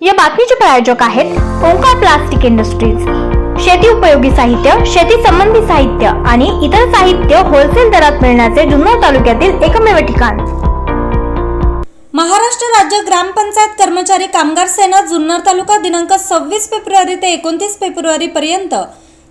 या बातमीचे प्रायोजक आहेत ओंकार प्लास्टिक इंडस्ट्रीज. शेती उपयोगी साहित्य शेती संबंधी साहित्य आणि इतर साहित्य होलसेल दरात मिळण्याचे जुन्नर तालुक्यातील एकमेव ठिकाण. महाराष्ट्र राज्य ग्रामपंचायत कर्मचारी कामगार सेना जुन्नर तालुका दिनांक सव्वीस फेब्रुवारी ते एकोणतीस फेब्रुवारी पर्यंत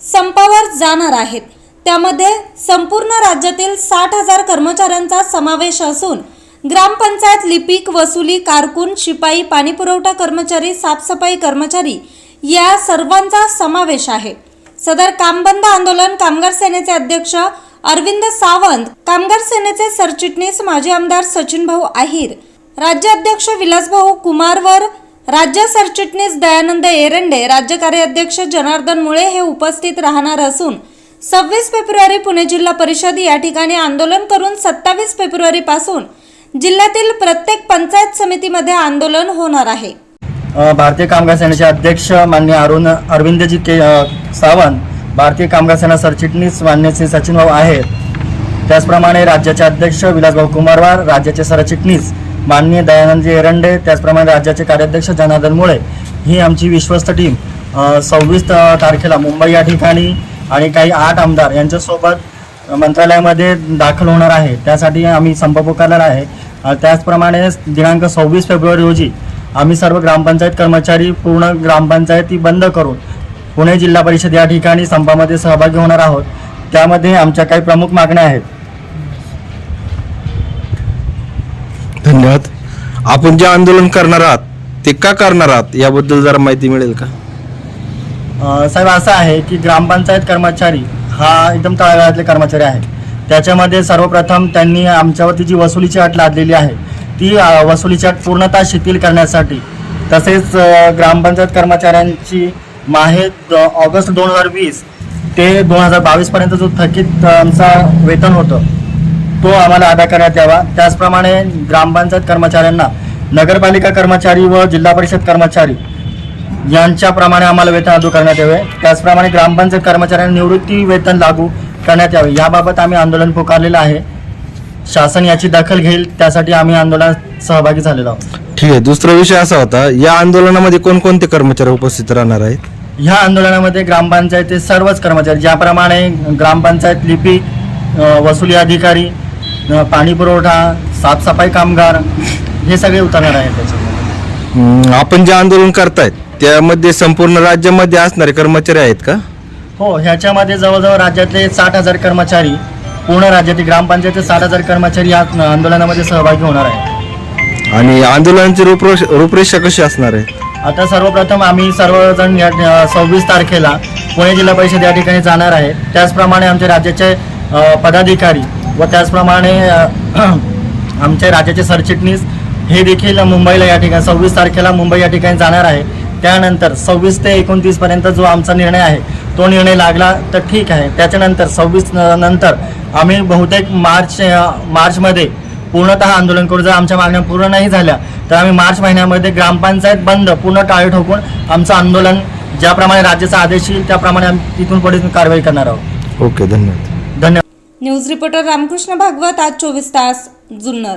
संपावर जाणार आहेत. त्यामध्ये संपूर्ण राज्यातील साठ हजार कर्मचाऱ्यांचा समावेश असून ग्रामपंचायत लिपिक वसुली कारकून शिपाई पाणीपुरवठा कर्मचारी साफसफाई कर्मचारी या सर्वांचा समावेश आहे. सदर कामबंद आंदोलन कामगार सेनेचे अध्यक्ष अरविंद सावंत कामगार सेनेचे सरचिटणीस माजी आमदार सचिन भाऊ आहिर राज्याध्यक्ष विलासभाऊ कुमारवर राज्य सरचिटणीस दयानंद एरंडे राज्य कार्याध्यक्ष जनार्दन मुळे हे उपस्थित राहणार असून सव्वीस फेब्रुवारी पुणे जिल्हा परिषद या ठिकाणी आंदोलन करून सत्तावीस फेब्रुवारीपासून जिल्ह्यातील प्रत्येक पंचायत समितीमध्ये आंदोलन होणार आहे. भारतीय कामगार सेनेचे अध्यक्ष मान्य अरुण अरविंदजी के सावंत भारतीय कामगार सेना सरचिटणीस मान्य श्री सचिन भाऊ आहेत त्याचप्रमाणे राज्याचे अध्यक्ष विलासभाऊ कुमारवार राज्याचे सरचिटणीस माननीय दयानंदजी एरंडे त्याचप्रमाणे राज्याचे कार्याध्यक्ष जनार्दन मुळे. ही आमची विश्वस्त टीम. सव्वीस तारखेला मुंबई या ठिकाणी आणि काही आठ आमदार यांच्यासोबत मंत्रालयामध्ये दाखल होणार आहे. त्यासाठी आम्ही संप पुकारलेला आहे. त्याचप्रमाणे दिनांक सव्वीस फेब्रुवारी रोजी आम्ही सर्व ग्रामपंचायत कर्मचारी पूर्ण ग्रामपंचायती बंद करून पुणे जिल्हा परिषद या ठिकाणी संपामध्ये सहभागी होणार आहोत. त्यामध्ये आमच्या काही प्रमुख मागण्या आहेत. धन्यवाद. आपण जे आंदोलन करणार आहात ते का करणार आहात याबद्दल जरा माहिती मिळेल का? साहेब असं आहे की ग्रामपंचायत कर्मचारी हा एकदम तळागाळातले कर्मचारी आहेत. त्याच्यामध्ये सर्वप्रथम त्यांनी आमच्यावरती जी वसुलीची अट लादलेली आहे ती वसुलीची अट पूर्णतः शिथिल करण्यासाठी तसेच ग्रामपंचायत कर्मचाऱ्यांची माहे द- ऑगस्ट दोन हजार वीस ते दोन हजार बावीसपर्यंत जो थकीत आमचा वेतन होतं तो आम्हाला अदा करण्यात यावा. त्याचप्रमाणे ग्रामपंचायत कर्मचाऱ्यांना नगरपालिका कर्मचारी व जिल्हा परिषद कर्मचारी यांच्याप्रमाणे आम्हाला वेतन लागू करण्यात यावे. त्याचप्रमाणे ग्रामपंचायत कर्मचाऱ्यांना निवृत्ती वेतन लागू करण्यात यावे. याबाबत आम्ही आंदोलन पुकारलेलं आहे. शासन याची दखल घेईल त्यासाठी आम्ही आंदोलनात सहभागी झालेलो आहोत. ठीक आहे. दुसरा विषय असा होता या आंदोलनामध्ये कोणकोणते कर्मचारी उपस्थित राहणार आहेत? ह्या आंदोलनामध्ये ग्रामपंचायतीचे सर्वच कर्मचारी ज्याप्रमाणे ग्रामपंचायत लिपिक अ, वसुली अधिकारी अ, पाणी पुरवठा साफसफाई कामगार हे सगळे उतरणार आहेत त्याच्यामध्ये. आपण जे आंदोलन करतायत त्यामध्ये संपूर्ण राज्यामध्ये असणारे कर्मचारी आहेत का? हो ह्याच्यामध्ये जवळजवळ राज्यातले साठ हजार कर्मचारी पूर्ण राज्यातील ग्रामपंचायतीचे साठ हजार कर्मचारी या आंदोलनामध्ये सहभागी होणार आहेत. आणि आंदोलनाची रूपरेष रूपरेषा कशी असणार आहे? आता सर्वप्रथम आम्ही सर्वजण या सव्वीस तारखेला पुणे जिल्हा परिषद या ठिकाणी जाणार आहे. त्याचप्रमाणे आमचे राज्याचे अ, पदाधिकारी व त्याचप्रमाणे अ, आमचे राज्याचे सरचिटणीस हे देखील मुंबईला या ठिकाणी सव्वीस तारखेला मुंबई या ठिकाणी जाणार आहे. त्यानंतर सव्वीस ते एकोणतीस पर्यंत जो आमचा निर्णय आहे तो निर्णय लागला तर ठीक आहे. त्याच्यानंतर सव्वीस नंतर आम्ही बहुतेक मार्च मार्चमध्ये पूर्णतः आंदोलन करू. जर आमच्या मागण्या पूर्ण नाही झाल्या तर आम्ही मार्च महिन्यामध्ये ग्रामपंचायत बंद पूर्ण टाळे ठोकून आमचं आंदोलन ज्याप्रमाणे राज्याचा आदेश येईल त्याप्रमाणे आम्ही तिथून पुढे कारवाई करणार आहोत. ओके धन्यवाद. धन्यवाद. न्यूज रिपोर्टर रामकृष्ण भागवत आज चोवीस तास जुन्नर.